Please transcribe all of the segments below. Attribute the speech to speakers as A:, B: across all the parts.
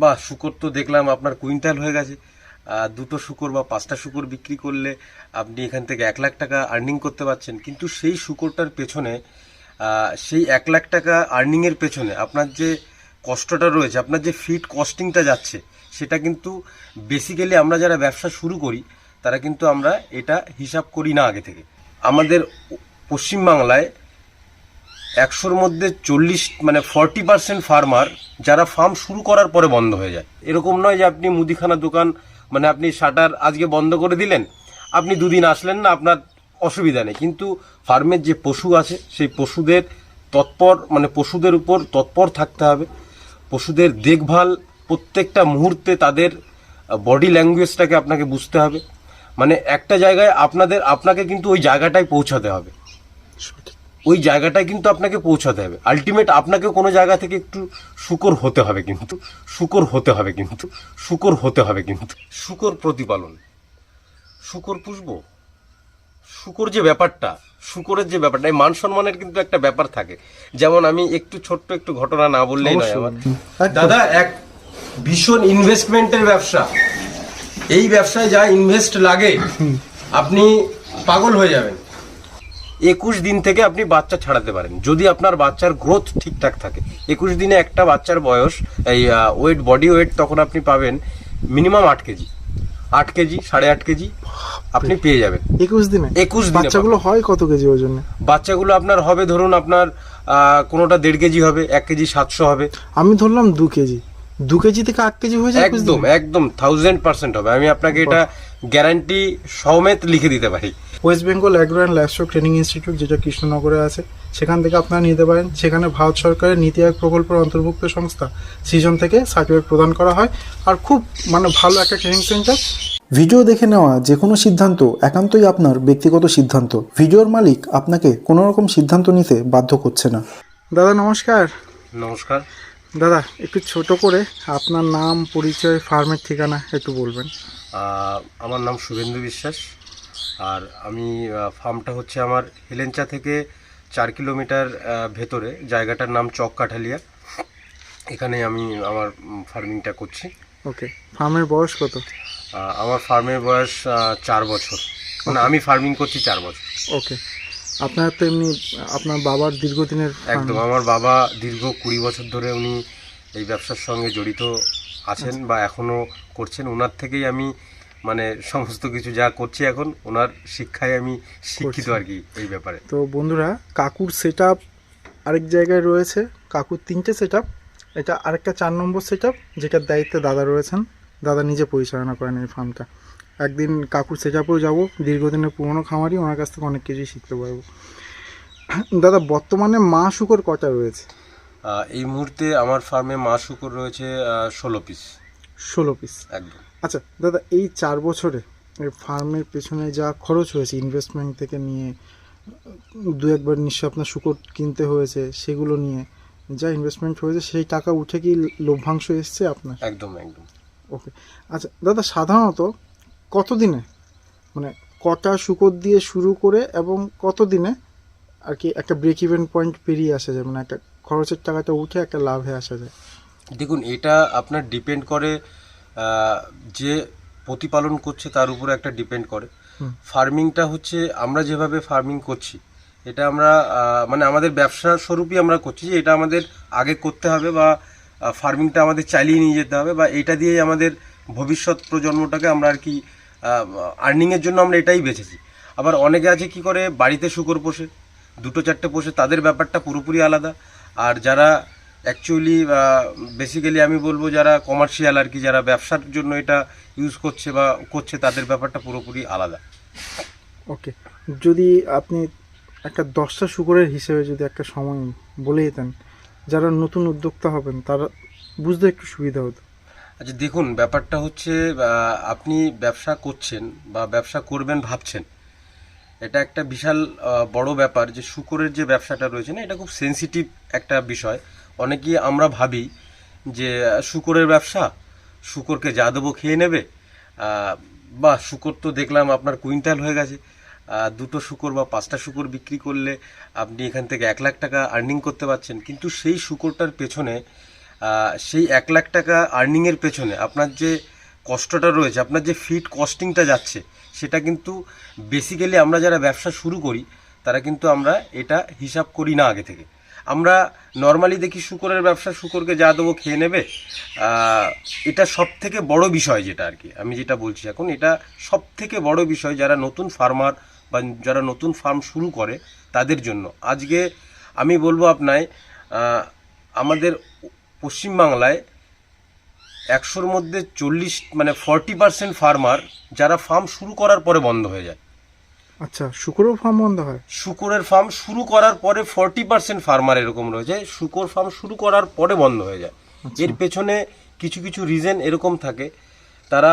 A: বা শুকর তো দেখলাম আপনার কুইন্টাল হয়ে গেছে। দুটো শুকর বা পাঁচটা শুকর বিক্রি করলে আপনি এখান থেকে এক লাখ টাকা আর্নিং করতে পারছেন। কিন্তু সেই শুকরটার পেছনে সেই এক লাখ টাকা আর্নিংয়ের পেছনে আপনার যে কষ্টটা রয়েছে, আপনার যে ফিট কস্টিংটা যাচ্ছে, সেটা কিন্তু বেসিক্যালি আমরা যারা ব্যবসা শুরু করি, তারা কিন্তু আমরা এটা হিসাব করি না আগে থেকে। আমাদের পশ্চিমবাংলায় একশোর মধ্যে চল্লিশ মানে ফর্টি পার্সেন্ট ফার্মার যারা ফার্ম শুরু করার পরে বন্ধ হয়ে যায়। এরকম নয় যে আপনি মুদিখানা দোকান মানে আপনি শাটার আজকে বন্ধ করে দিলেন, আপনি দুদিন আসলেন না, আপনার অসুবিধা নেই। কিন্তু ফার্মের যে পশু আছে, সেই পশুদের তৎপর মানে পশুদের উপর তৎপর থাকতে হবে। পশুদের দেখভাল প্রত্যেকটা মুহূর্তে তাদের বডি ল্যাঙ্গুয়েজটাকে আপনাকে বুঝতে হবে। মানে একটা জায়গায় আপনাদের, আপনাকে কিন্তু ওই জায়গাটায় পৌঁছাতে হবে। ওই জায়গাটায় কিন্তু আপনাকে পৌঁছাতে হবে। আলটিমেট আপনাকে কোনো জায়গা থেকে একটু শুকর হতে হবে কিন্তু শুকর হতে হবে কিন্তু শুকর হতে হবে কিন্তু। শুকর প্রতিপালন। শুকর পুষবো। শুকর যে ব্যাপারটা শুকরের যে ব্যাপারটা এই মান সম্মানের কিন্তু একটা ব্যাপার থাকে। যেমন আমি একটু ছোট্ট একটু ঘটনা না বললেই নয় দাদা এক ভীষণ ইনভেস্টমেন্টের ব্যবসা। এই ব্যবসায় যা ইনভেস্ট লাগে আপনি পাগল হয়ে যাবেন। একুশ দিন থেকে আপনি বাচ্চা ছাড়াতে পারেন। যদি আপনার বাচ্চার গ্রোথ ঠিকঠাক থাকে। একুশ দিনে একটা বাচ্চার বয়স এই ওয়েট বডি ওয়েট তখন আপনি পাবেন মিনিমাম আট কেজি। আট কেজি সাড়ে আট কেজি আপনি পেয়ে যাবেন।
B: একুশ দিনে?
A: একুশ দিনে
B: বাচ্চাগুলো হয় কত কেজি ওজনে?
A: বাচ্চাগুলো আপনার হবে ধরুন আপনার কোনোটা দেড় কেজি হবে এক কেজি সাতশো হবে।
B: আমি ধরলাম দু কেজি। দু কেজি থেকে আট কেজি হয়ে যায়
A: একদম একদম থাউজেন্ড পার্সেন্ট হবে। আমি আপনাকে এটা গ্যারান্টি সমেত লিখে দিতে পারি।
B: West Bengal agro and livestock training institute যেটা কৃষ্ণনগরে আছে সেখান থেকে আপনারা নিতে পারেন। সেখানে ভারত সরকারের নীতি আয়োগ প্রকল্পের অন্তর্ভুক্ত সংস্থা সিজন থেকে সার্টিফিকেট প্রদান করা হয়। আর খুব মানে ভালো একটা ট্রেনিং সেন্টার
C: ভিডিও দেখে নেওয়া যে কোনো সিদ্ধান্ত একান্তই আপনার ব্যক্তিগত সিদ্ধান্ত। ভিডিওর মালিক আপনাকে কোনো রকম সিদ্ধান্ত নিতে বাধ্য করছে না।
B: দাদা নমস্কার।
A: নমস্কার।
B: দাদা একটু ছোট করে আপনার নাম পরিচয় ফার্মের ঠিকানা একটু বলবেন।
A: আমার নাম শুভেন্দু বিশ্বাস। আর আমি ফার্মটা হচ্ছে আমার হেলেঞ্চা থেকে চার কিলোমিটার ভেতরে। জায়গাটার নাম চক কাঠালিয়া। এখানে আমি আমার ফার্মিংটা করছি।
B: ওকে। ফার্মের বয়স কত?
A: আমার ফার্মের বয়স চার বছর। মানে আমি ফার্মিং করছি চার বছর।
B: ওকে। আপনার তো এমনি আপনার বাবার দীর্ঘদিনের
A: একদম আমার বাবা দীর্ঘ কুড়ি বছর ধরে উনি এই ব্যবসার সঙ্গে জড়িত আছেন বা এখনও করছেন। ওনার থেকেই আমি মানে সমস্ত কিছু যা করছি এখন ওনার শিক্ষায় আমি শিক্ষিত আর কি এই ব্যাপারে।
B: তো বন্ধুরা কাকুর সেট আরেক জায়গায় রয়েছে। কাকুর তিনটে সেট এটা আরেকটা চার নম্বর সেট যেটার দায়িত্বে দাদা রয়েছেন। দাদা নিজে পরিচালনা করেন এই ফার্মটা একদিন কাকুর সেট আপেও যাব দীর্ঘদিনের পুরনো খামারই ওনার কাছ থেকে অনেক কিছুই শিখতে পারব। দাদা বর্তমানে মা শুকর কটা রয়েছে?
A: এই মুহূর্তে আমার ফার্মে মা শুকর রয়েছে ষোলো পিস
B: ষোলো পিস
A: একদম।
B: আচ্ছা দাদা এই চার বছরে এই ফার্মের পেছনে যা খরচ হয়েছে ইনভেস্টমেন্ট থেকে নিয়ে দু একবার নিশ্চয় আপনার শুকর কিনতে হয়েছে সেগুলো নিয়ে যা ইনভেস্টমেন্ট হয়েছে সেই টাকা উঠে কি লভ্যাংশ এসছে আপনার?
A: একদম একদম।
B: ওকে আচ্ছা দাদা সাধারণত কত দিনে মানে কটা শুকর দিয়ে শুরু করে এবং কত দিনে আর কি একটা ব্রেক ইভেন পয়েন্ট পেরিয়ে আসা যায়? মানে একটা খরচের টাকাটা উঠে একটা লাভে আসা যায়।
A: দেখুন এটা আপনার ডিপেন্ড করে যে প্রতিপালন করছে তার উপরে একটা ডিপেন্ড করে। ফার্মিংটা হচ্ছে আমরা যেভাবে ফার্মিং করছি এটা আমরা মানে আমাদের ব্যবসা স্বরূপই আমরা করছি যে এটা আমাদের আগে করতে হবে বা ফার্মিংটা আমাদের চালিয়ে নিয়ে যেতে হবে বা এটা দিয়েই আমাদের ভবিষ্যৎ প্রজন্মটাকে আমরা আর কি আর্নিংয়ের জন্য আমরা এটাই বেছেছি। আবার অনেকে আছে কি করে বাড়িতে শুকর পোষে দুটো চারটে পোষে তাদের ব্যাপারটা পুরোপুরি আলাদা। আর যারা অ্যাকচুয়ালি বেসিক্যালি আমি বলব যারা কমার্শিয়াল আর কি যারা ব্যবসার জন্য এটা ইউজ করছে বা করছে তাদের ব্যাপারটা পুরোপুরি আলাদা।
B: ওকে যদি আপনি একটা দশটা শুকরের হিসেবে যদি একটা সময় বলে দিতেন যারা নতুন উদ্যোক্তা হবেন তারা বুঝতে একটু সুবিধা হতো।
A: আচ্ছা দেখুন ব্যাপারটা হচ্ছে আপনি ব্যবসা করছেন বা ব্যবসা করবেন ভাবছেন এটা একটা বিশাল বড় ব্যাপার যে শুকরের যে ব্যবসাটা রয়েছে না এটা খুব সেনসিটিভ একটা বিষয়। অনেকেই আমরা ভাবি যে শুকরের ব্যবসা, শুকরকে যা দেবো খেয়ে নেবে বা শুকর তো দেখলাম আপনার কুইন্টাল হয়ে গেছে দুটো শুকর বা পাঁচটা শুকর বিক্রি করলে আপনি এখান থেকে এক লাখ টাকা আর্নিং করতে পারছেন। কিন্তু সেই শুকরটার পেছনে সেই এক লাখ টাকা আর্নিংয়ের পেছনে আপনার যে কষ্টটা রয়েছে, আপনার যে ফিট কস্টিংটা যাচ্ছে, সেটা কিন্তু বেসিক্যালি আমরা যারা ব্যবসা শুরু করি, তারা কিন্তু আমরা এটা হিসাব করি না আগে থেকে। আমরা নর্মালি দেখি শুকরের ব্যবসা, শুকরকে যা দেবো খেয়ে নেবে। এটা সব থেকে বড় বিষয় যেটা আর কি। আমি যেটা বলছি এখন, এটা সব থেকে বড় বিষয় যারা নতুন ফার্মার বা যারা নতুন ফার্ম শুরু করে, তাদের জন্য। আজকে আমি বলব আপনায় আমাদের পশ্চিমবাংলায় একশোর মধ্যে চল্লিশ মানে ফর্টি পার্সেন্ট ফার্মার যারা ফার্ম শুরু করার পরে বন্ধ হয়ে যায়।
B: আচ্ছা শুক্রও ফার্ম বন্ধ হয়?
A: শুকরের ফার্ম শুরু করার পরে ফর্টি পার্সেন্ট ফার্মার এরকম রয়েছে। শুকর ফার্ম শুরু করার পরে বন্ধ হয়ে যায়। এর পেছনে কিছু কিছু রিজন এরকম থাকে। তারা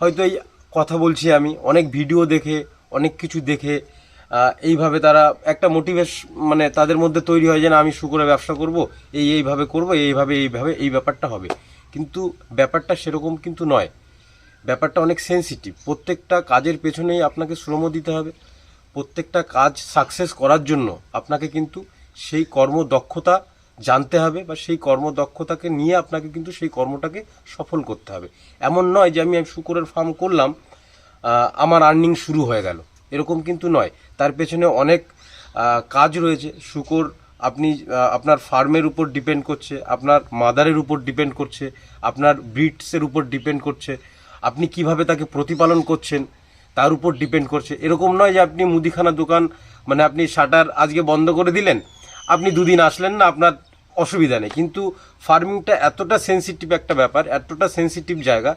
A: হয়তো এই কথা বলছি আমি অনেক ভিডিও দেখে অনেক কিছু দেখে এইভাবে তারা একটা মোটিভেশ মানে তাদের মধ্যে তৈরি হয় যে না আমি শুকরের ব্যবসা করব এই এইভাবে করব এইভাবে এইভাবে এই ব্যাপারটা হবে। কিন্তু ব্যাপারটা সেরকম কিন্তু নয়। ব্যাপারটা অনেক সেনসিটিভ প্রত্যেকটা কাজের পেছনেই আপনাকে শ্রম দিতে হবে। প্রত্যেকটা কাজ সাকসেস করার জন্য আপনাকে কিন্তু সেই কর্মদক্ষতা জানতে হবে বা সেই কর্মদক্ষতাকে নিয়ে আপনাকে কিন্তু সেই কর্মটাকে সফল করতে হবে। এমন নয় যে আমি শুকুরের ফার্ম করলাম আমার আর্নিং শুরু হয়ে গেল। এরকম কিন্তু নয়। তার পেছনে অনেক কাজ রয়েছে। শুকর আপনি আপনার ফার্মের উপর ডিপেন্ড করছে, আপনার মাদারের উপর ডিপেন্ড করছে, আপনার ব্রিডসের উপর ডিপেন্ড করছে। আপনি কীভাবে তাকে প্রতিপালন করছেন? তার উপর ডিপেন্ড করছে। এরকম নয় যে আপনি মুদিখানা দোকান মানে আপনি শাটার আজকে বন্ধ করে দিলেন, আপনি দুদিন আসলেন না, আপনার অসুবিধা নেই। কিন্তু ফার্মিংটা এতটা সেনসিটিভ একটা ব্যাপার, এতটা সেনসিটিভ জায়গা,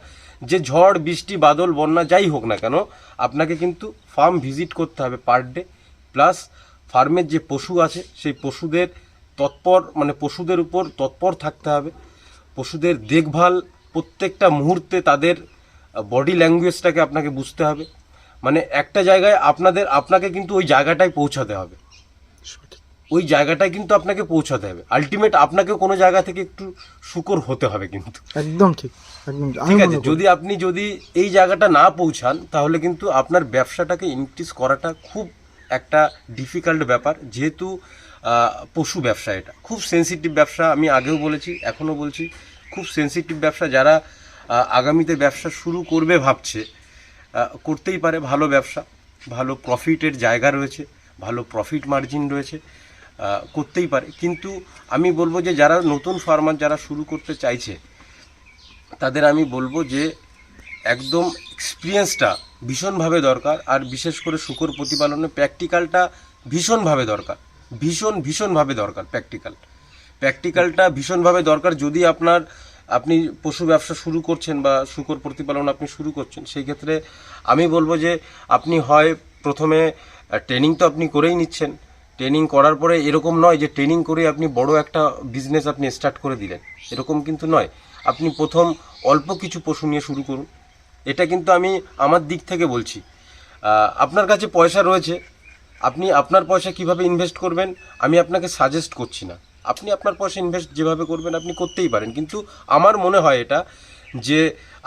A: যে ঝড়, বৃষ্টি, বাদল, বন্যা যাই হোক না কেন, আপনাকে কিন্তু ফার্ম ভিজিট করতে হবে পার ডে প্লাস ফার্মের যে পশু আছে, সেই পশুদের তৎপর মানে পশুদের উপর তৎপর থাকতে হবে। পশুদের দেখভাল প্রত্যেকটা মুহূর্তে তাদের বডি ল্যাঙ্গুয়েজটাকে আপনাকে বুঝতে হবে। মানে একটা জায়গায় আপনাদের আপনাকে কিন্তু ওই জায়গাটায় পৌঁছাতে হবে। ওই জায়গাটায় কিন্তু আপনাকে পৌঁছাতে হবে। আলটিমেট আপনাকে কোনো জায়গা থেকে একটু শুকর হতে হবে কিন্তু।
B: একদম ঠিক একদম ঠিক।
A: আছে যদি আপনি যদি এই জায়গাটা না পৌঁছান তাহলে কিন্তু আপনার ব্যবসাটাকে ইনক্রিজ করাটা খুব একটা ডিফিকাল্ট ব্যাপার যেহেতু পশু ব্যবসা এটা। খুব সেনসিটিভ ব্যবসা আমি আগেও বলেছি এখনও বলছি খুব সেনসিটিভ ব্যবসা। যারা আগামীতে ব্যবসা শুরু করবে ভাবছে করতেই পারে, ভালো ব্যবসা, ভালো প্রফিটের জায়গা রয়েছে, ভালো প্রফিট মার্জিন রয়েছে করতেই পারে। কিন্তু আমি বলব যে, যারা নতুন ফার্মার যারা শুরু করতে চাইছে, তাদের আমি বলব যে, একদম এক্সপিরিয়েন্সটা ভীষণভাবে দরকার, আর বিশেষ করে শুকর প্রতিপালনে প্র্যাকটিক্যালটা ভীষণভাবে দরকার, ভীষণ, ভীষণভাবে দরকার প্র্যাকটিক্যাল প্র্যাকটিক্যালটা ভীষণভাবে দরকার। যদি আপনার আপনি পশু ব্যবসা শুরু করছেন বা শুকর প্রতিপালন আপনি শুরু করছেন, সেই ক্ষেত্রে আমি বলব যে আপনি হয় প্রথমে ট্রেনিং তো আপনি করেই নিচ্ছেন। ট্রেনিং করার পরে এরকম নয় যে ট্রেনিং করে আপনি বড় একটা বিজনেস আপনি স্টার্ট করে দিলেন। এরকম কিন্তু নয়। আপনি প্রথম অল্প কিছু পশু নিয়ে শুরু করুন। এটা কিন্তু আমি আমার দিক থেকে বলছি। আপনার কাছে পয়সা রয়েছে। আপনি আপনার পয়সা কীভাবে ইনভেস্ট করবেন, আমি আপনাকে সাজেস্ট করছি না। আপনি আপনার পয়সা ইনভেস্ট যেভাবে করবেন আপনি করতেই পারেন। কিন্তু আমার মনে হয় এটা যে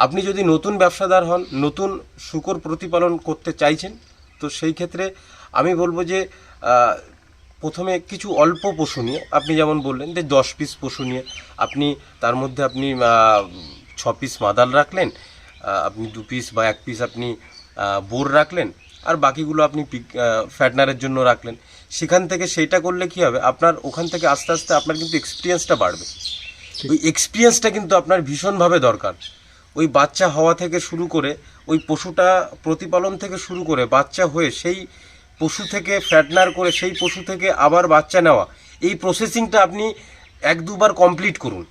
A: আপনি যদি নতুন ব্যবসাদার হন, নতুন শুকর প্রতিপালন করতে চাইছেন, তো সেই ক্ষেত্রে আমি বলব যে প্রথমে কিছু অল্প পশু নিয়ে, আপনি যেমন বললেন যে দশ পিস পশু নিয়ে আপনি, তার মধ্যে আপনি ছ পিস মাদাল রাখলেন আপনি দু পিস বা এক পিস আপনি বোর রাখলেন, আর বাকিগুলো আপনি ফ্যাটনারের জন্য রাখলেন। সেখান থেকে সেইটা করলে কি হবে? আপনার ওখান থেকে আস্তে আস্তে আপনার কিন্তু এক্সপিরিয়েন্সটা বাড়বে। ওই এক্সপিরিয়েন্সটা কিন্তু আপনার ভীষণভাবে দরকার। ওই বাচ্চা হওয়া থেকে শুরু করে ওই পশুটা প্রতিপালন থেকে শুরু করে বাচ্চা হয়ে সেই পশু থেকে ফ্যাটনার করে সেই পশু থেকে আবার বাচ্চা নেওয়া এই প্রসেসিংটা আপনি এক দুবার কমপ্লিট করুন।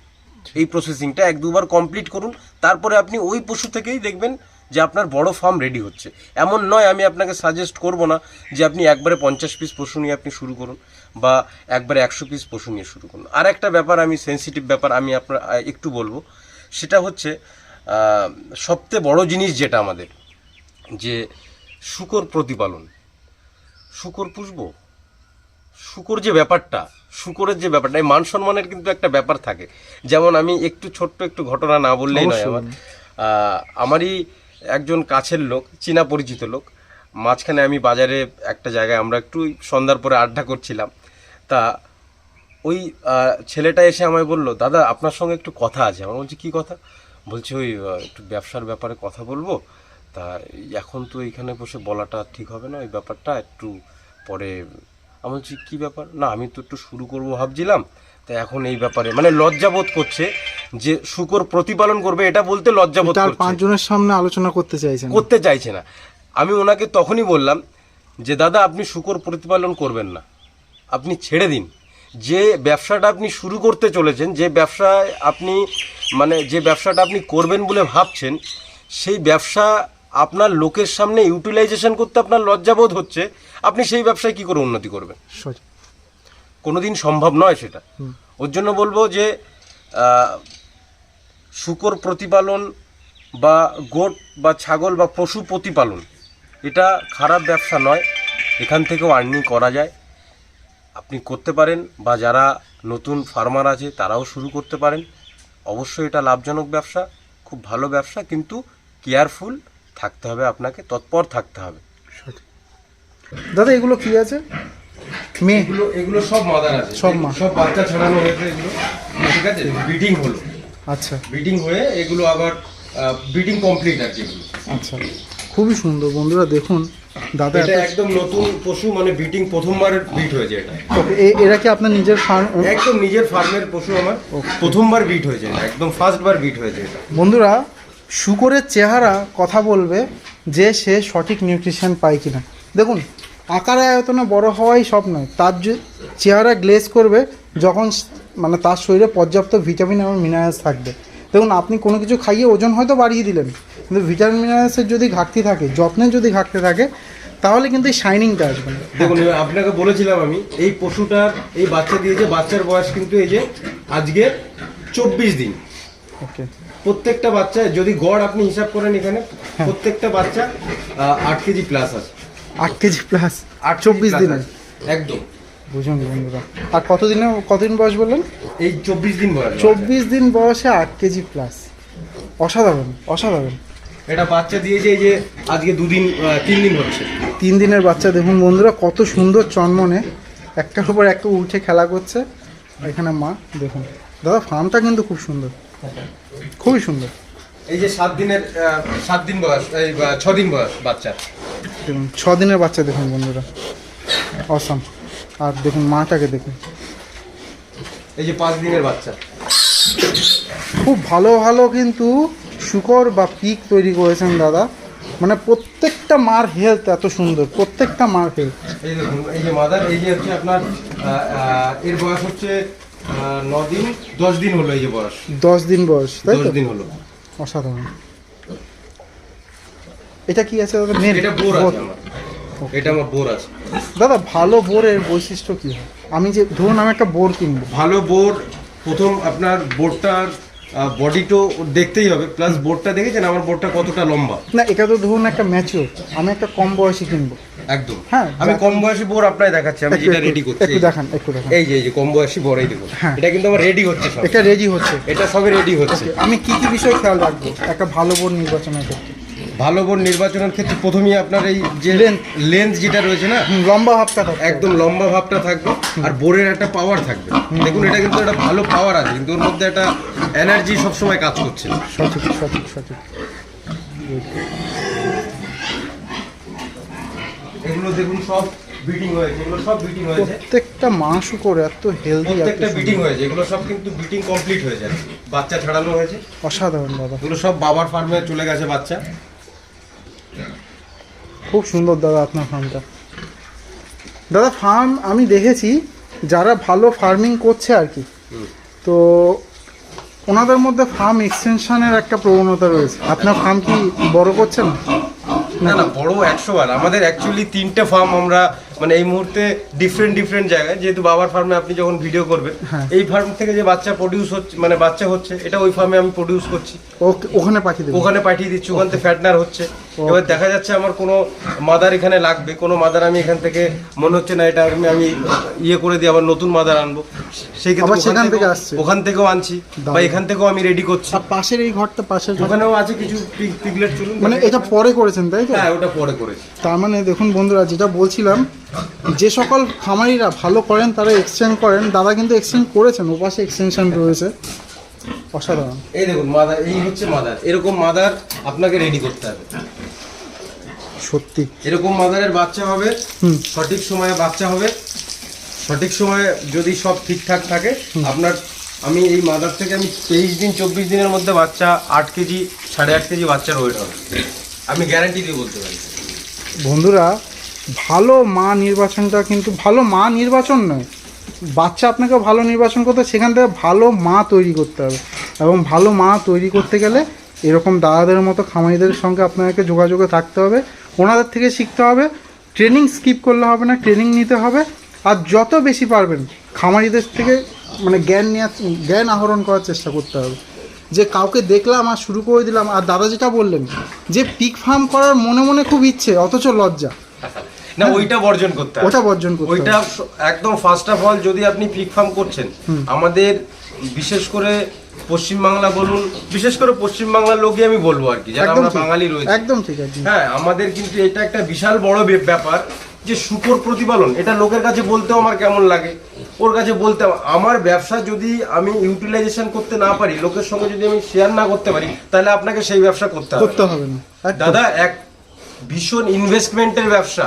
A: এই প্রসেসিংটা এক দুবার কমপ্লিট করুন তারপরে আপনি ওই পশু থেকেই দেখবেন যে আপনার বড় ফার্ম রেডি হচ্ছে। এমন নয় আমি আপনাকে সাজেস্ট করব না যে আপনি একবারে পঞ্চাশ পিস পশু নিয়ে আপনি শুরু করুন বা একবারে একশো পিস পশু নিয়ে শুরু করুন। আর একটা ব্যাপার আমি সেনসিটিভ ব্যাপার আমি আপনার একটু বলব। সেটা হচ্ছে সবচেয়ে বড় জিনিস যেটা আমাদের যে শুকর প্রতিপালন। শুকর পুষবো? শুকর যে ব্যাপারটা শুকরের যে ব্যাপারটা এই মান সম্মানের কিন্তু একটা ব্যাপার থাকে। যেমন আমি একটু ছোট্ট একটু ঘটনা না বললেই নয়। আমার। আমারই একজন কাছের লোক, চীনা পরিচিত লোক। মাঝখানে আমি বাজারে একটা জায়গায় আমরা একটু সন্ধ্যার পরে আড্ডা করছিলাম। তা ওই ছেলেটা এসে আমায় বলল, দাদা, আপনার সঙ্গে একটু কথা আছে। আমার বলছি, কী কথা? বলছি, ওই একটু ব্যবসার ব্যাপারে কথা বলব। তা এখন তো এখানে বসে বলাটা ঠিক হবে না, ওই ব্যাপারটা একটু পরে। আমি বলছি, কী ব্যাপার? না, আমি তো একটু শুরু করব ভাবছিলাম। তা এখন এই ব্যাপারে। মানে লজ্জাবোধ করছে যে শুকর প্রতিপালন করবে এটা বলতে লজ্জাবোধ
B: তার পাঁচজনের সামনে আলোচনা করতে চাইছেন
A: করতে চাইছে না। আমি ওনাকে তখনই বললাম যে দাদা আপনি শুকর প্রতিপালন করবেন না। আপনি ছেড়ে দিন। যে ব্যবসাটা আপনি শুরু করতে চলেছেন যে ব্যবসায় আপনি মানে যে ব্যবসাটা আপনি করবেন বলে ভাবছেন সেই ব্যবসা আপনার লোকের সামনে ইউটিলাইজেশন করতে আপনার লজ্জাবোধ হচ্ছে। আপনি সেই ব্যবসায় কি করে উন্নতি করবেন? কোনোদিন সম্ভব নয় সেটা। ওর জন্য বলব যে শূকর প্রতিপালন বা গোট বা ছাগল বা পশু প্রতিপালন এটা খারাপ ব্যবসা নয়। এখান থেকেও আর্নিং করা যায়। আপনি করতে পারেন বা যারা নতুন ফার্মার আছে তারাও শুরু করতে পারেন। অবশ্যই এটা লাভজনক ব্যবসা খুব ভালো ব্যবসা কিন্তু কেয়ারফুল থাকতে হবে আপনাকে তৎপর থাকতে হবে।
B: দাদা এগুলো কি আছে? মেয়ে।
A: এগুলো এগুলো সব মাদার আছে।
B: সব মা।
A: সব বাচ্চা ছড়ানো হয়েছে এগুলো। ঠিক আছে? ব্রিডিং হলো।
B: আচ্ছা।
A: ব্রিডিং হয়ে এগুলো আবার ব্রিডিং কমপ্লিট আর কি
B: আচ্ছা। খুবই সুন্দর। বন্ধুরা দেখুন দাদা
A: এটা একদম নতুন পশু মানে ব্রিডিং প্রথমবার ব্রিড হয়েছে এটা।
B: এরা কি আপনার নিজের ফার্ম
A: একদম নিজের ফার্মের পশু আমার। প্রথমবার ব্রিড হয়েছে এটা। একদম ফার্স্ট বার ব্রিড হয়েছে এটা।
B: বন্ধুরা শুকরের চেহারা কথা বলবে যে সে সঠিক নিউট্রিশন পায় কিনা। দেখুন আকার আয়তনে বড় হওয়াই সব নয়। তার যে চেহারা গ্লেজ করবে যখন মানে তার শরীরে পর্যাপ্ত ভিটামিন এবং মিনারেলস থাকবে। দেখুন আপনি কোনো কিছু খাইয়ে ওজন হয়তো বাড়িয়ে দিলেন কিন্তু ভিটামিন মিনারেলসের যদি ঘাটতি থাকে যত্নের যদি ঘাটতি থাকে তাহলে কিন্তু এই শাইনিংটা আসবে
A: দেখুন আপনাকে বলেছিলাম আমি এই পশুটার এই বাচ্চা দিয়েছে বাচ্চার বয়স কিন্তু এই যে আজকে চব্বিশ দিন।
B: ওকে।
A: প্রত্যেকটা বাচ্চা যদি গড় আপনি হিসাব করেন এখানে প্রত্যেকটা বাচ্চা আট কেজি প্লাস আছে।
B: আট কেজি প্লাস
A: আট
B: চব্বিশ দিনে।
A: একদম।
B: বুঝুন বন্ধুরা। আর কতদিনে কতদিন বয়স বললেন?
A: এই চব্বিশ দিন বয়স।
B: চব্বিশ দিন বয়সে আট কেজি প্লাস অসাধারণ অসাধারণ।
A: এটা বাচ্চা দিয়েছে এই যে আজকে দুদিন তিন দিন হচ্ছে।
B: তিন দিনের বাচ্চা। দেখুন বন্ধুরা কত সুন্দর চন্মনে একটার উপর একটা উঠে খেলা করছে। এখানে মা দেখুন। দাদা ফার্মটা কিন্তু খুব সুন্দর। খুবই সুন্দর।
A: এই যে সাত দিনের সাত দিন বয়স এই ছ দিন বয়স বাচ্চা।
B: দেখুন ছ দিনের বাচ্চা দেখুন বন্ধুরা। অসাম আর দেখুন মাটাকে দেখুন।
A: এই যে পাঁচ দিনের বাচ্চা।
B: খুব ভালো ভালো কিন্তু শুকর বা পিক তৈরি করেছেন দাদা। মানে প্রত্যেকটা মার হেলথ এত সুন্দর প্রত্যেকটা মার হেলথ
A: এই দেখুন এই যে মাদার এই যে হচ্ছে আপনার এর বয়স হচ্ছে ন দিন দশ দিন হলো এই যে বয়স।
B: দশ দিন বয়স তাই
A: দশ দিন হলো।
B: অসাধারণ। এটা কি আছে দাদা মেন
A: এটা বোর আছে আমার। এটা আমার বোর আছে।
B: দাদা ভালো বোরের বৈশিষ্ট্য কি? আমি যে ধরুন আমি একটা বোর কিনবো।
A: ভালো বোর প্রথম আপনার বোর্ডটার বডিটো দেখতেই হবে প্লাস বোর্ডটা দেখেছেন? আমার বোর্ডটা কতটা লম্বা?
B: না এটা তো ধরুন একটা ম্যাচিওর আমি একটা কম বয়সী কিনবো।
A: একদম।
B: হ্যাঁ,
A: আমি কম বয়সী বোর আপনাই দেখাচ্ছি আমি এটা রেডি করছি।
B: একটু দেখান একটু দেখান।
A: এই যে এই যে কম বয়সী বোর এই দেখুন।
B: হ্যাঁ।
A: এটা কিন্তু আমার রেডি হচ্ছে সব।
B: এটা রেডি হচ্ছে।
A: এটা সবে রেডি হচ্ছে।
B: আমি কি কি বিষয় খেয়াল রাখব? একটা ভালো বোর্ড নির্বাচনের ক্ষেত্রে।
A: ভালো বোর নির্বাচনের ক্ষেত্রে প্রথমেই আপনার এই যে. লেন্থ যেটা রয়েছে না
B: লম্বা ভাবটা থাকবে।
A: একদম লম্বা ভাবটা থাকবে আর বোরের একটা পাওয়ার থাকবে। দেখুন এটা কিন্তু একটা ভালো পাওয়ার আছে কিন্তু ওর মধ্যে একটা এনার্জি সবসময় কাজ করছে
B: সঠিক সঠিক সঠিক।
A: এগুলো দেখুন সব বিটিং হয়েছে এগুলো সব বিটিং হয়েছে।
B: প্রত্যেকটা মাংস করে এত হেলদি
A: প্রত্যেকটা বিটিং হয়েছে এগুলো সব কিন্তু বিটিং কমপ্লিট হয়েছে। বাচ্চা ছাড়ানো হয়েছে।
B: অসাধারণ দাদা
A: এগুলো সব বাবার ফার্মে চলে গেছে বাচ্চা।
B: খুব সুন্দর দাদা আপনার ফার্মটা দাদা ফার্ম আমি দেখেছি যারা ভালো ফার্মিং করছে আর কি। তো ওনাদের মধ্যে ফার্ম এক্সটেনশনের একটা প্রবণতা রয়েছে। আপনার ফার্ম কি বড় করছেন
A: না? না বড় একশো বার। আমাদের অ্যাকচুয়ালি তিনটে ফার্ম আমরা মানে এই মুহূর্তে ডিফারেন্ট ডিফারেন্ট জায়গায়। যেহেতু বাবার ফার্মে আপনি যখন ভিডিও করবেন
B: হ্যাঁ।
A: এই ফার্ম থেকে যে বাচ্চা প্রডিউস হচ্ছে মানে বাচ্চা হচ্ছে এটা ওই ফার্মে আমি প্রডিউস করছি।
B: ওখানে পাঠিয়ে
A: ওখানে পাঠিয়ে দিচ্ছি ওখান থেকে ফ্যাটনার হচ্ছে। এবার দেখা যাচ্ছে আমার কোনো মাদার এখানে লাগবে কোনো মাদার আমি এখান থেকে মনে হচ্ছে না এটা আমি আমি ইয়ে করে দিই আবার নতুন মাদার আনব। সেই ক্ষেত্রে ওখান
B: সেখান থেকে
A: থেকেও-
B: আসছে।
A: ওখান থেকেও আনছি বা এখান থেকেও আমি রেডি করছি।
B: পাশের এই ঘরটা পাশের
A: ওখানেও আছে কিছু পিগলেট চলুন
B: মানে এটা পরে করেছেন তাই তো?
A: হ্যাঁ ওটা পরে করেছি।
B: তার মানে দেখুন বন্ধুরা যেটা বলছিলাম যে সকল খামারিরা ভালো করেন তারা এক্সচেঞ্জ করেন। দাদা কিন্তু এক্সচেঞ্জ করেছেন ওপাশে এক্সটেনশন রয়েছে। অসাধারণ।
A: এই দেখুন মাদার এই হচ্ছে মাদার এরকম মাদার আপনাকে রেডি করতে হবে।
B: সত্যি।
A: এরকম মাদারের বাচ্চা হবে
B: হুম।
A: সঠিক সময়ে বাচ্চা হবে। সঠিক সময়ে যদি সব ঠিকঠাক থাকে আপনার আমি এই মাদার থেকে আমি তেইশ দিন চব্বিশ দিনের মধ্যে বাচ্চা আট কেজি সাড়ে আট কেজি বাচ্চার ওয়েট হবে আমি গ্যারান্টি দিয়ে বলতে পারি।
B: বন্ধুরা ভালো মা নির্বাচনটা কিন্তু ভালো মা নির্বাচন নয়। বাচ্চা আপনাকে ভালো নির্বাচন করতে সেখান থেকে ভালো মা তৈরি করতে হবে। এবং ভালো মা তৈরি করতে গেলে এরকম দাদাদের মতো খামারিদের সঙ্গে আপনাকে যোগাযোগে থাকতে হবে। ওনাদের থেকে শিখতে হবে ট্রেনিং স্কিপ করলে হবে না ট্রেনিং নিতে হবে। আর যত বেশি পারবেন, খামারিদের থেকে মানে জ্ঞান নেওয়ার, জ্ঞান আহরণ করার চেষ্টা করতে হবে। যে কাউকে দেখলাম আর শুরু করে দিলাম, আর দাদা যেটা বললেন, যে পিক ফার্ম করার মনে মনে খুব ইচ্ছে, অথচ লজ্জা।
A: না ওইটা বর্জন করতে হবে
B: ওটা বর্জন করতে
A: ওইটা একদম ফার্স্ট অফ অল যদি আপনি পিক ফার্ম করছেন আমাদের বিশেষ করে পশ্চিমবাংলা বলুন বিশেষ করে পশ্চিমবাংলার লোকই আমি বলব আর কি যারা আমরা বাঙালি রয়েছে।
B: একদম ঠিক আছে
A: হ্যাঁ আমাদের কিন্তু এটা একটা বিশাল বড় ব্যাপার যে শুকর প্রতিপালন এটা লোকের কাছে বলতেও আমার কেমন লাগে। ওর কাছে বলতে আমার ব্যবসা যদি আমি ইউটিলাইজেশন করতে না পারি লোকের সঙ্গে যদি আমি শেয়ার না করতে পারি তাহলে আপনাকে সেই ব্যবসা করতে হবে।
B: করতে হবে না
A: দাদা এক ভীষণ ইনভেস্টমেন্টের ব্যবসা।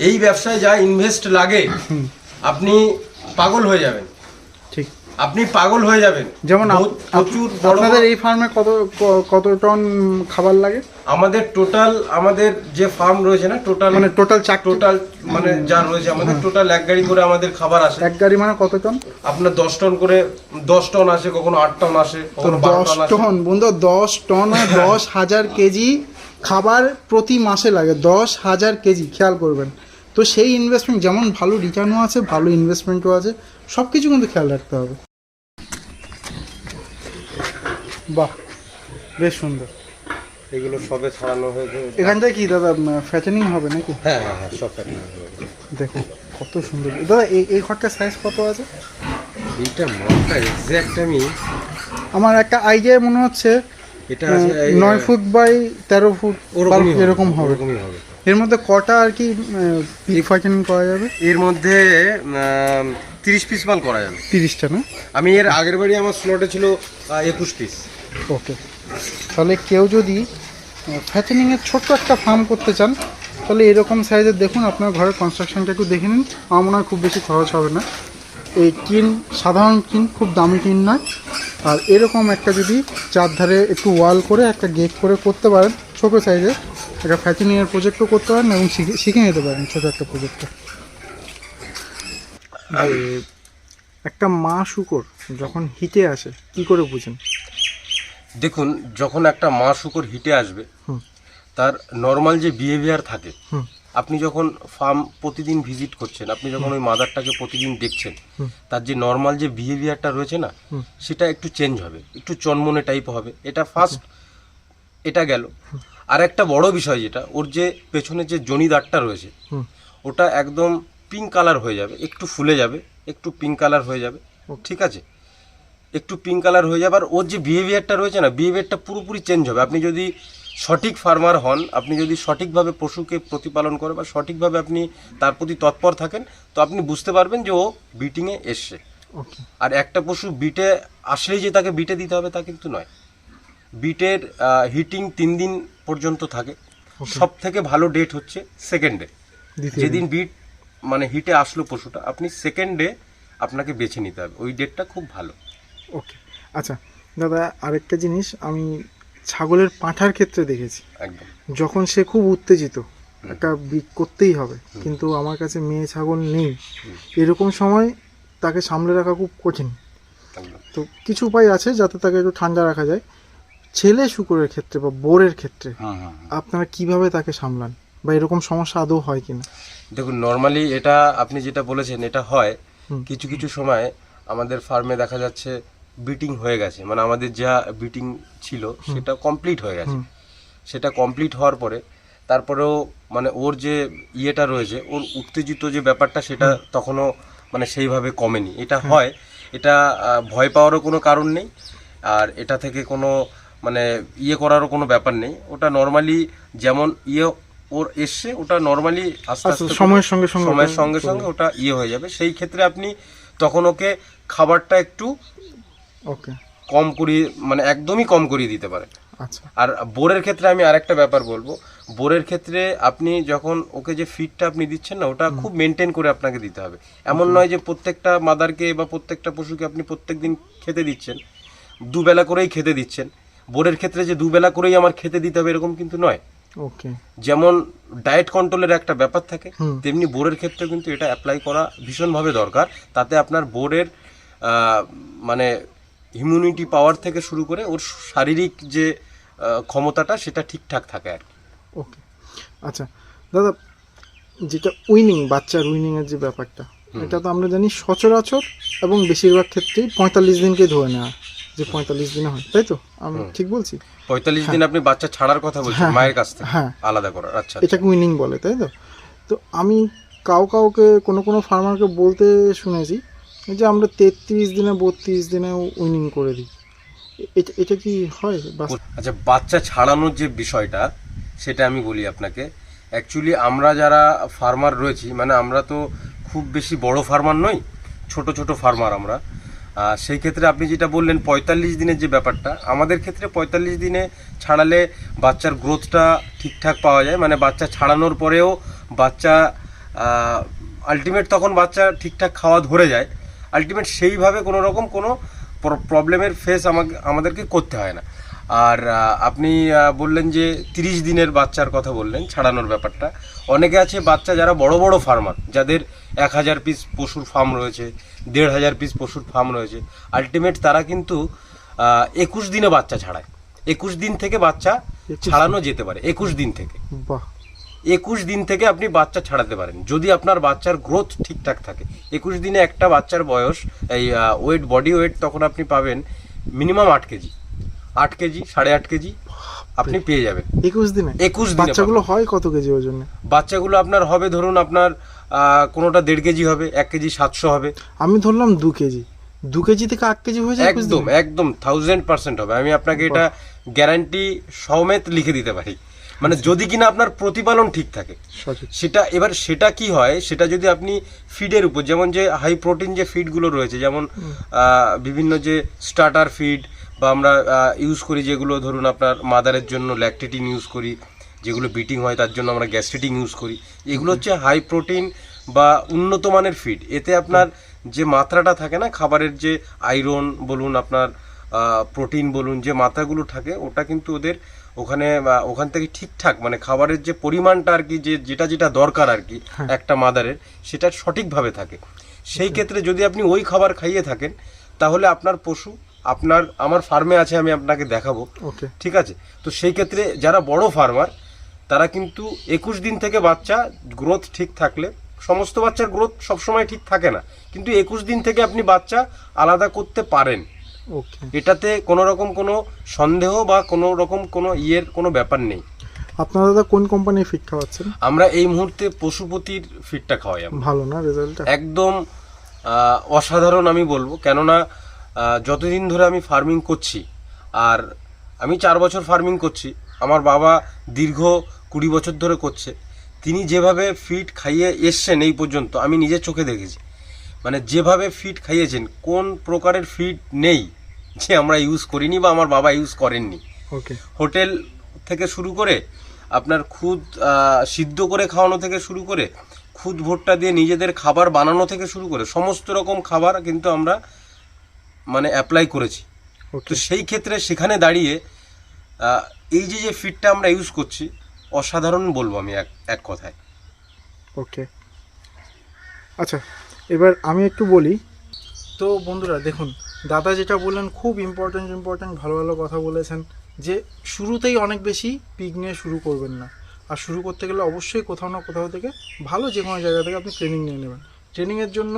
A: এই ব্যবসায় যা ইনভেস্ট লাগে আপনি পাগল হয়ে যাবেন।
B: ঠিক।
A: আপনি পাগল হয়ে যাবেন।
B: যেমন
A: প্রচুর
B: আপনাদের এই ফার্মে কত কত টন খাবার লাগে?
A: আমাদের টোটাল আমাদের যে ফার্ম রয়েছে না টোটাল
B: মানে টোটাল চার
A: টোটাল মানে যা রয়েছে আমাদের টোটাল এক গাড়ি করে আমাদের খাবার আসে।
B: এক গাড়ি মানে কত টন
A: আপনার দশ টন করে দশ টন আসে কখনো আট টন আসে কখনো
B: দশ
A: টন
B: বন্ধু দশ টন দশ হাজার কেজি খাবার প্রতি মাসে লাগে দশ হাজার কেজি খেয়াল করবেন। তো সেই ইনভেস্টমেন্ট যেমন ভালো রিটার্নও আছে ভালো ইনভেস্টমেন্টও আছে সব কিছু কিন্তু খেয়াল রাখতে হবে। বাহ বেশ সুন্দর।
A: এগুলো সবে ছড়ানো হয়েছে।
B: এখানটা কি দাদা ফ্যাটেনিং হবে নাকি?
A: হ্যাঁ হ্যাঁ হ্যাঁ সব প্যাটার্ন
B: দেখো কত সুন্দর। দাদা এই এই ঘরটার সাইজ কত আছে?
A: এইটা মাপটা এক্স্যাক্ট আমি
B: আমার একটা আইডিয়া মনে হচ্ছে
A: এটা
B: নয় ফুট বাই তেরো ফুট
A: ওরকমই
B: এরকম হবে। এর মধ্যে কটা আর কি ফ্যাটেনিং করা যাবে?
A: এর মধ্যে তিরিশ পিস মাল করা যাবে।
B: তিরিশটা না?
A: আমি এর আগের বাড়ি আমার স্লটে ছিল একুশ পিস
B: ওকে তাহলে কেউ যদি ফ্যাটেনিংয়ের ছোট্ট একটা ফার্ম করতে চান তাহলে এরকম সাইজের দেখুন আপনার ঘরের কনস্ট্রাকশনটা একটু দেখে নিন। আমার মনে হয় খুব বেশি খরচ হবে না। এই টিন সাধারণ কিন খুব দামি টিন নয় আর এরকম একটা যদি চারধারে একটু ওয়াল করে একটা গেট করে করতে পারেন ছোটো সাইজে একটা ফ্যাটেনিংয়ের প্রজেক্টও করতে পারেন এবং শিখে শিখে নিতে পারেন ছোটো একটা প্রজেক্টটা একটা মা শুকর যখন হিটে আসে কি করে বুঝেন
A: দেখুন যখন একটা মা শুকর হিটে আসবে
B: হুম।
A: তার নর্মাল যে বিহেভিয়ার থাকে
B: হুম।
A: আপনি যখন ফার্ম প্রতিদিন ভিজিট করছেন আপনি যখন ওই মাদারটাকে প্রতিদিন দেখছেন তার যে নর্মাল যে বিহেভিয়ারটা রয়েছে না সেটা একটু চেঞ্জ হবে একটু চনমনে টাইপ হবে। এটা ফার্স্ট এটা গেল। আর একটা বড় বিষয় যেটা ওর যে পেছনে যে জনিদারটা রয়েছে ওটা একদম পিঙ্ক কালার হয়ে যাবে একটু ফুলে যাবে একটু পিঙ্ক কালার হয়ে যাবে ঠিক আছে? একটু পিঙ্ক কালার হয়ে যাবে আর ওর যে বিহেভিয়ারটা রয়েছে না বিহেভিয়ারটা পুরোপুরি চেঞ্জ হবে। আপনি যদি সঠিক ফার্মার হন আপনি যদি সঠিকভাবে পশুকে প্রতিপালন করে বা সঠিকভাবে আপনি তার প্রতি তৎপর থাকেন তো আপনি বুঝতে পারবেন যে ও বিটিংয়ে এসছে। আর একটা পশু বিটে আসলেই যে তাকে বিটে দিতে হবে তা কিন্তু নয়। বিটের হিটিং তিন দিন পর্যন্ত থাকে। সব থেকে ভালো ডেট হচ্ছে সেকেন্ডে
B: দ্বিতীয়
A: যেদিন বিট মানে হিটে আসলো পশুটা আপনি সেকেন্ডে আপনাকে বেছে নিতে হবে। ওই ডেটটা খুব ভালো।
B: ওকে। আচ্ছা দাদা আরেকটা জিনিস আমি ছাগলের পাঁঠার ক্ষেত্রে দেখেছি। যখন সে খুব উত্তেজিত একটা করতেই হবে। কিন্তু আমার কাছে মেয়ে ছাগল নেই। এরকম সময় তাকে সামলে রাখা খুব কঠিন। তো কিছু উপায় আছে যাতে তাকে একটু ঠান্ডা রাখা যায়। ছেলে শুকুরের ক্ষেত্রে বা বোরের ক্ষেত্রে আপনারা কীভাবে তাকে সামলান? বা এরকম সমস্যা আদৌ হয় কিনা?
A: দেখুন নর্মালি এটা আপনি যেটা বলেছেন এটা হয়। কিছু কিছু সময় আমাদের ফার্মে দেখা যাচ্ছে বিটিং হয়ে গেছে। মানে আমাদের যা বিটিং ছিল সেটা কমপ্লিট হয়ে গেছে। সেটা কমপ্লিট হওয়ার পরে তারপরেও মানে ওর যে ইয়েটা রয়েছে ওর উত্তেজিত যে ব্যাপারটা সেটা তখনও মানে সেইভাবে কমেনি। এটা হয় এটা ভয় পাওয়ারও কোনো কারণ নেই আর এটা থেকে কোনো মানে ইয়ে করারও কোনো ব্যাপার নেই। ওটা নর্মালি যেমন ইয়ে ওর এসছে ওটা নর্মালি আস্তে
B: আচ্ছা,
A: আস্তে
B: সময়ের সঙ্গে সঙ্গে
A: সময়ের সঙ্গে সঙ্গে ওটা ইয়ে হয়ে যাবে। সেই ক্ষেত্রে আপনি তখন ওকে খাবারটা একটু
B: ওকে
A: কম করিয়ে মানে একদমই কম করিয়ে দিতে পারে।
B: আচ্ছা।
A: আর বোরের ক্ষেত্রে আমি আরেকটা ব্যাপার বলব। বোরের ক্ষেত্রে আপনি যখন ওকে যে ফিডটা আপনি দিচ্ছেন না ওটা খুব মেনটেন করে আপনাকে দিতে হবে। এমন নয় যে প্রত্যেকটা মাদারকে বা প্রত্যেকটা পশুকে আপনি প্রত্যেকদিন খেতে দিচ্ছেন দুবেলা করেই খেতে দিচ্ছেন। বোরের ক্ষেত্রে যে দুবেলা করেই আমার খেতে দিতে হবে এরকম কিন্তু নয়।
B: ওকে
A: যেমন ডায়েট কন্ট্রোলের একটা ব্যাপার থাকে তেমনি বোরের ক্ষেত্রে কিন্তু এটা অ্যাপ্লাই করা ভীষণভাবে দরকার। তাতে আপনার বোরের মানে ইমিউনিটি পাওয়ার থেকে শুরু করে ওর শারীরিক যে ক্ষমতাটা সেটা ঠিকঠাক থাকে আর কি।
B: ওকে। আচ্ছা দাদা যেটা উইনিং বাচ্চার উইনিং এর যে ব্যাপারটা এটা তো আমরা জানি সচরাচর এবং বেশিরভাগ ক্ষেত্রেই পঁয়তাল্লিশ দিনকে ধরে নেওয়া যে পঁয়তাল্লিশ দিনে হয় তাই তো? আমি ঠিক বলছি?
A: পঁয়তাল্লিশ দিন আপনি বাচ্চা ছাড়ার কথা বলছেন
B: হ্যাঁ,
A: মায়ের কাছ থেকে
B: হ্যাঁ।
A: আলাদা করার আচ্ছা
B: এটাকে উইনিং বলে তাই তো? তো আমি কাউ কাউকে কোনো কোনো ফার্মারকে বলতে শুনেছি যে আমরা তেত্রিশ দিনে, বত্রিশ দিনে উইনিং করে দিই। এটা কি হয়?
A: আচ্ছা বাচ্চা ছাড়ানোর যে বিষয়টা, সেটা আমি বলি আপনাকে। অ্যাকচুয়ালি আমরা যারা ফার্মার রয়েছি মানে আমরা তো খুব বেশি বড় ফার্মার নই, ছোট ছোট ফার্মার আমরা। সেই ক্ষেত্রে আপনি যেটা বললেন, পঁয়তাল্লিশ দিনের যে ব্যাপারটা, আমাদের ক্ষেত্রে পঁয়তাল্লিশ দিনে ছাড়ালে বাচ্চার গ্রোথটা ঠিকঠাক পাওয়া যায়। মানে বাচ্চা ছাড়ানোর পরেও বাচ্চা আলটিমেট তখন বাচ্চা ঠিকঠাক খাওয়া ধরে যায়। আলটিমেট সেইভাবে কোনো রকম কোনো প্রবলেমের ফেস আমাকে আমাদেরকে করতে হয় না। আর আপনি বললেন যে তিরিশ দিনের বাচ্চার কথা বললেন ছাড়ানোর ব্যাপারটা। অনেকে আছে বাচ্চা যারা বড় বড় ফার্মার যাদের এক হাজার পিস পশুর ফার্ম রয়েছে দেড় হাজার পিস পশুর ফার্ম রয়েছে। আলটিমেট তারা কিন্তু একুশ দিনে বাচ্চা ছাড়ায়। একুশ দিন থেকে বাচ্চা ছাড়ানো যেতে পারে একুশ দিন থেকে।
B: বাহ।
A: একুশ দিন থেকে আপনি বাচ্চা ছাড়াতে পারেন। যদি আপনার বাচ্চার গ্রোথ ঠিকঠাক থাকে। একুশ দিনে একটা বাচ্চার বয়স এই ওয়েট বডি ওয়েট তখন আপনি পাবেন মিনিমাম আট কেজি। আট কেজি সাড়ে আট কেজি আপনি পেয়ে যাবেন।
B: একুশ দিনে?
A: একুশ দিনে
B: বাচ্চাগুলো হয় কত কেজি ওজনে
A: বাচ্চাগুলো আপনার হবে ধরুন আপনার কোনোটা দেড় কেজি হবে এক কেজি সাতশো হবে।
B: আমি ধরলাম দু কেজি। দু কেজি থেকে এক কেজি হয়ে যায়
A: একদম একদম থাউজেন্ড পার্সেন্ট হবে। আমি আপনাকে এটা গ্যারান্টি সমেত লিখে দিতে পারি। মানে যদি কিনা আপনার প্রতিপালন ঠিক থাকে। সেটা এবার সেটা কি হয় সেটা যদি আপনি ফিডের উপর যেমন যে হাই প্রোটিন যে ফিডগুলো রয়েছে যেমন বিভিন্ন যে স্টার্টার ফিড বা আমরা ইউজ করি যেগুলো ধরুন আপনার মাদারের জন্য ল্যাকটেটিন ইউজ করি যেগুলো বিটিং হয় তার জন্য আমরা গ্যাস্ট্রেটিং ইউজ করি এগুলো হচ্ছে হাই প্রোটিন বা উন্নত মানের ফিড এতে আপনার যে মাত্রাটা থাকে না খাবারের যে আয়রন বলুন আপনার প্রোটিন বলুন যে মাত্রাগুলো থাকে ওটা কিন্তু ওদের ওখানে ওখান থেকে ঠিকঠাক মানে খাবারের যে পরিমাণটা আর কি যে যেটা যেটা দরকার আর কি একটা মাদারের সেটা সঠিকভাবে থাকে। সেই ক্ষেত্রে যদি আপনি ওই খাবার খাইয়ে থাকেন তাহলে আপনার পশু আপনার আমার ফার্মে আছে আমি আপনাকে দেখাবো।
B: ওকে।
A: ঠিক আছে? তো সেই ক্ষেত্রে যারা বড় ফার্মার তারা কিন্তু একুশ দিন থেকে বাচ্চা গ্রোথ ঠিক থাকলে সমস্ত বাচ্চার গ্রোথ সবসময় ঠিক থাকে না। কিন্তু একুশ দিন থেকে আপনি বাচ্চা আলাদা করতে পারেন। এটাতে কোনো রকম কোনো সন্দেহ বা কোনো রকম কোনো ইয়ের কোনো ব্যাপার নেই।
B: আপনারা দাদা কোন কোম্পানির ফিট খাওয়াচ্ছেন?
A: আমরা এই মুহূর্তে পশুপতির ফিডটা খাওয়াই আমরা।
B: ভালো না রেজাল্টটা
A: একদম অসাধারণ আমি বলব। কেননা যতদিন ধরে আমি ফার্মিং করছি আর আমি চার বছর ফার্মিং করছি আমার বাবা দীর্ঘ কুড়ি বছর ধরে করছে তিনি যেভাবে ফিড খাইয়ে এসছেন এই পর্যন্ত আমি নিজের চোখে দেখেছি। মানে যেভাবে ফিড খাইয়েছেন কোন প্রকারের ফিড নেই। যে আমরা ইউজ করিনি বা আমার বাবা ইউজ করেননি।
B: ওকে
A: হোটেল থেকে শুরু করে আপনার খুদ সিদ্ধ করে খাওয়ানো থেকে শুরু করে খুদ ভুট্টা দিয়ে নিজেদের খাবার বানানো থেকে শুরু করে সমস্ত রকম খাবার কিন্তু আমরা মানে অ্যাপ্লাই করেছি। তো সেই ক্ষেত্রে সেখানে দাঁড়িয়ে এই যে যে ফিডটা আমরা ইউজ করছি অসাধারণ বলব আমি এক এক কথায়।
B: ওকে আচ্ছা এবার আমি একটু বলি। তো বন্ধুরা দেখুন দাদা যেটা বললেন, খুব ইম্পর্ট্যান্ট ইম্পর্ট্যান্ট ভালো ভালো কথা বলেছেন যে শুরুতেই অনেক বেশি পিক নিয়ে শুরু করবেন না। আর শুরু করতে গেলে অবশ্যই কোথাও না কোথাও থেকে ভালো যে কোনো জায়গা থেকে আপনি ট্রেনিং নিয়ে নেবেন। ট্রেনিংয়ের জন্য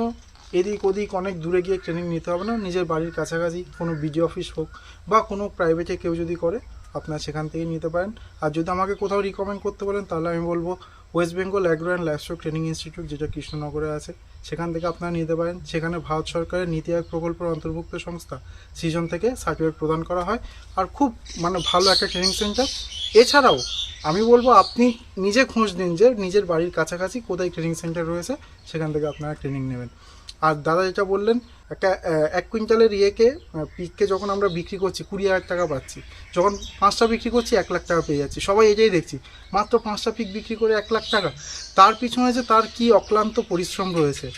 B: এদিক ওদিক অনেক দূরে গিয়ে ট্রেনিং নিতে হবে না। নিজের বাড়ির কাছাকাছি কোনো বিডি অফিস হোক বা কোনো প্রাইভেটে কেউ যদি করে আপনার সেখান থেকে নিতে পারেন। আর যদি আমাকে কোথাও রিকমেন্ড করতে পারেন তাহলে আমি বলব West Bengal agro and livestock training institute যেটা কৃষ্ণনগরে আছে। সেখান থেকে আপনারা নিতে পারেন। সেখানে ভারত সরকারের নীতি আয়োগ প্রকল্পের অন্তর্ভুক্ত সংস্থা সিজন থেকে সার্টিফিকেট প্রদান করা হয়। আর খুব মানে ভালো একটা ট্রেনিং সেন্টার এছাড়াও আমি বলব, আপনি নিজে খোঁজ নিন যে নিজের বাড়ির কাছাকাছি কোথায় ট্রেনিং সেন্টার রয়েছে। সেখান থেকে আপনারা ট্রেনিং নেবেন। আর দাদা যেটা বললেন, একটা এক কুইন্টালের ইয়েকে পিককে যখন আমরা বিক্রি করছি, কুড়ি হাজার টাকা পাচ্ছি, যখন পাঁচটা বিক্রি করছি, এক লাখ টাকা পেয়ে যাচ্ছি। সবাই এটাই দেখছি। মাত্র পাঁচটা পিক বিক্রি করে এক লাখ টাকা। তার পিছনে যে তার কি অক্লান্ত পরিশ্রম রয়েছে।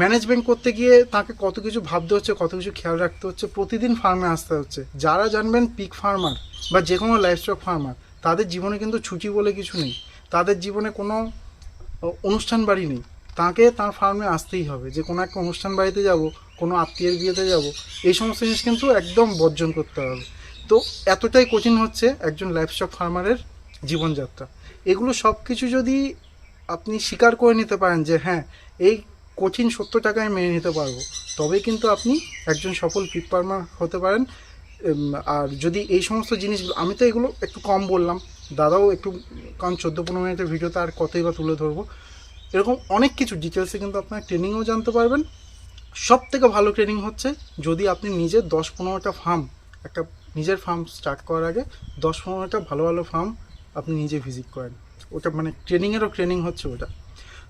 B: ম্যানেজমেন্ট করতে গিয়ে তাকে কত কিছু ভাবতে হচ্ছে, কত কিছু খেয়াল রাখতে হচ্ছে, প্রতিদিন ফার্মে আসতে হচ্ছে। যারা জানবেন, পিক ফার্মার বা যে কোনো লাইফস্টক ফার্মার, তাদের জীবনে কিন্তু ছুটি বলে কিছু নেই। তাদের জীবনে কোনো অনুষ্ঠান বাড়ি নেই। তাকে তার ফার্মে আসতেই হবে। যে কোনো একটা অনুষ্ঠান বাড়িতে যাব, কোনো আত্মীয়ের বিয়েতে যাব, এই সমস্ত জিনিস কিন্তু একদম বর্জন করতে হবে। তো এতটাই কঠিন হচ্ছে একজন লাইফস্টক ফার্মারের জীবনযাত্রা। এগুলো সব কিছু যদি আপনি স্বীকার করে নিতে পারেন যে হ্যাঁ এই কঠিন সত্য টাকায় মেনে নিতে পারব তবে কিন্তু আপনি একজন সফল পিক ফার্মার হতে পারেন। আর যদি এই সমস্ত জিনিসগুলো, আমি তো এগুলো একটু কম বললাম, দাদাও একটু, কারণ চোদ্দ পনেরো মিনিটের ভিডিওতে আর কতই বা তুলে ধরবো। এরকম অনেক কিছু ডিটেলসে কিন্তু আপনার ট্রেনিংও জানতে পারবেন। সব থেকে ভালো ট্রেনিং হচ্ছে যদি আপনি নিজের দশ পনেরোটা ফার্ম একটা নিজের ফার্ম স্টার্ট করার আগে দশ পনেরোটা ভালো ভালো ফার্ম আপনি নিজে ভিজিট করেন। ওটা মানে ট্রেনিংয়েরও ট্রেনিং হচ্ছে ওটা।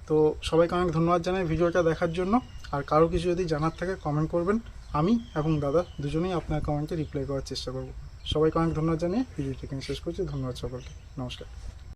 B: তো সবাইকে অনেক ধন্যবাদ জানাই ভিডিওটা দেখার জন্য। আর কারও কিছু যদি জানার থাকে কমেন্ট করবেন আমি এবং দাদা দুজনেই আপনার কমেন্টে রিপ্লাই করার চেষ্টা করব। সবাইকে অনেক ধন্যবাদ জানিয়ে ভিডিওটি শেষ করছি। ধন্যবাদ সকলকে। নমস্কার।